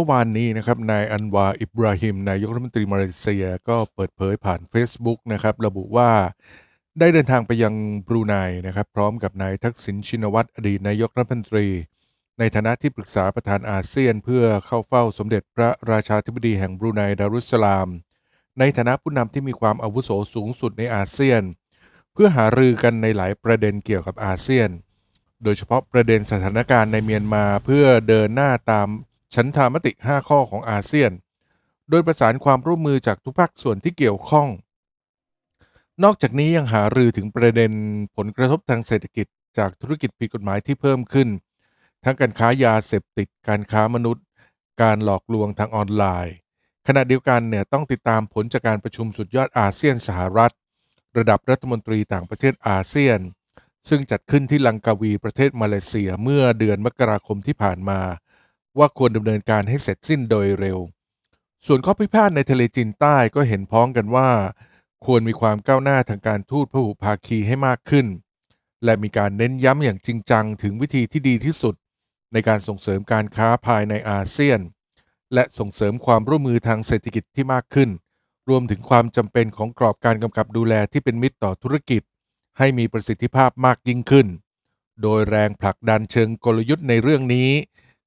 มื่อวานนี้นะครับนายอันวาอิบราฮิมนายกรัฐมนตรีมาเลเซียก็เปิดเผยผ่าน Facebook นะครับระบุว่าได้เดินทางไปยังบรูไนนะครับพร้อมกับนายทักษิณชินวัตรอดีตนายกรัฐมนตรี ในฐานะที่ปรึกษาประธานอาเซียน เพื่อเข้าเฝ้าสมเด็จพระราชาธิบดีแห่งบรูไนดารุสสลาม ในฐานะผู้นำที่มีความอาวุโสสูงสุดในอาเซียน เพื่อหารือกันในหลายประเด็นเกี่ยวกับอาเซียน โดยเฉพาะประเด็นสถานการณ์ในเมียนมาเพื่อเดินหน้าตาม ฉันทามติ 5 ข้อของอาเซียน โดยประสานความร่วมมือจากทุกภาคส่วนที่เกี่ยวข้อง นอกจากนี้ยังหารือถึงประเด็นผลกระทบทางเศรษฐกิจ จากธุรกิจผิดกฎหมายที่เพิ่มขึ้น ทั้งการค้ายาเสพติด การค้ามนุษย์ การหลอกลวงทางออนไลน์ ขณะเดียวกันเนี่ยต้องติดตามผลจากการประชุมสุดยอดอาเซียนสหรัฐ ระดับรัฐมนตรีต่างประเทศอาเซียน ซึ่งจัดขึ้นที่ลังกาวีประเทศมาเลเซียเมื่อเดือนมกราคมที่ผ่านมา ว่าควรดำเนินการให้เสร็จสิ้นโดยเร็ว ส่วนข้อพิพาทในทะเลจีนใต้ก็เห็นพ้องกันว่า ควรมีความก้าวหน้าทางการทูตพหุภาคีให้มากขึ้น และมีการเน้นย้ำอย่างจริงจังถึงวิธีที่ดีที่สุด ในการส่งเสริมการค้าภายในอาเซียน และส่งเสริมความร่วมมือทางเศรษฐกิจที่มากขึ้น รวมถึงความจำเป็นของกรอบการกำกับดูแลที่เป็นมิตรต่อธุรกิจ ให้มีประสิทธิภาพมากยิ่งขึ้น โดยแรงผลักดันเชิงกลยุทธ์ในเรื่องนี้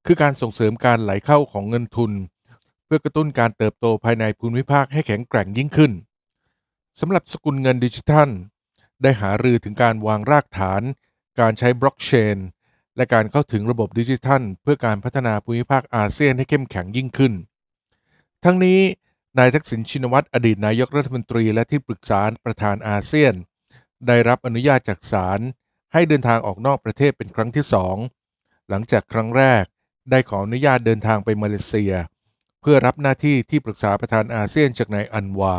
คือการส่งเสริมการไหลเข้าของเงินทุน เพื่อกระตุ้นการเติบโตภายในภูมิภาคให้แข็งแกร่งยิ่งขึ้นสำหรับสกุลเงินดิจิทัล ได้หารือถึงการวางรากฐาน การใช้บล็อกเชน และการเข้าถึงระบบดิจิทัล เพื่อการพัฒนาภูมิภาคอาเซียนให้เข้มแข็งยิ่งขึ้น ทั้งนี้นายทักษิณชินวัตรอดีตนายกรัฐมนตรีและที่ปรึกษาประธานอาเซียน ได้รับอนุญาตจากศาลให้เดินทางออกนอกประเทศเป็นครั้งที่สองหลังจากครั้งแรก ได้ขออนุญาตเดินทางไปมาเลเซีย เพื่อรับหน้าที่ที่ปรึกษาประธานอาเซียนจากนายอันวา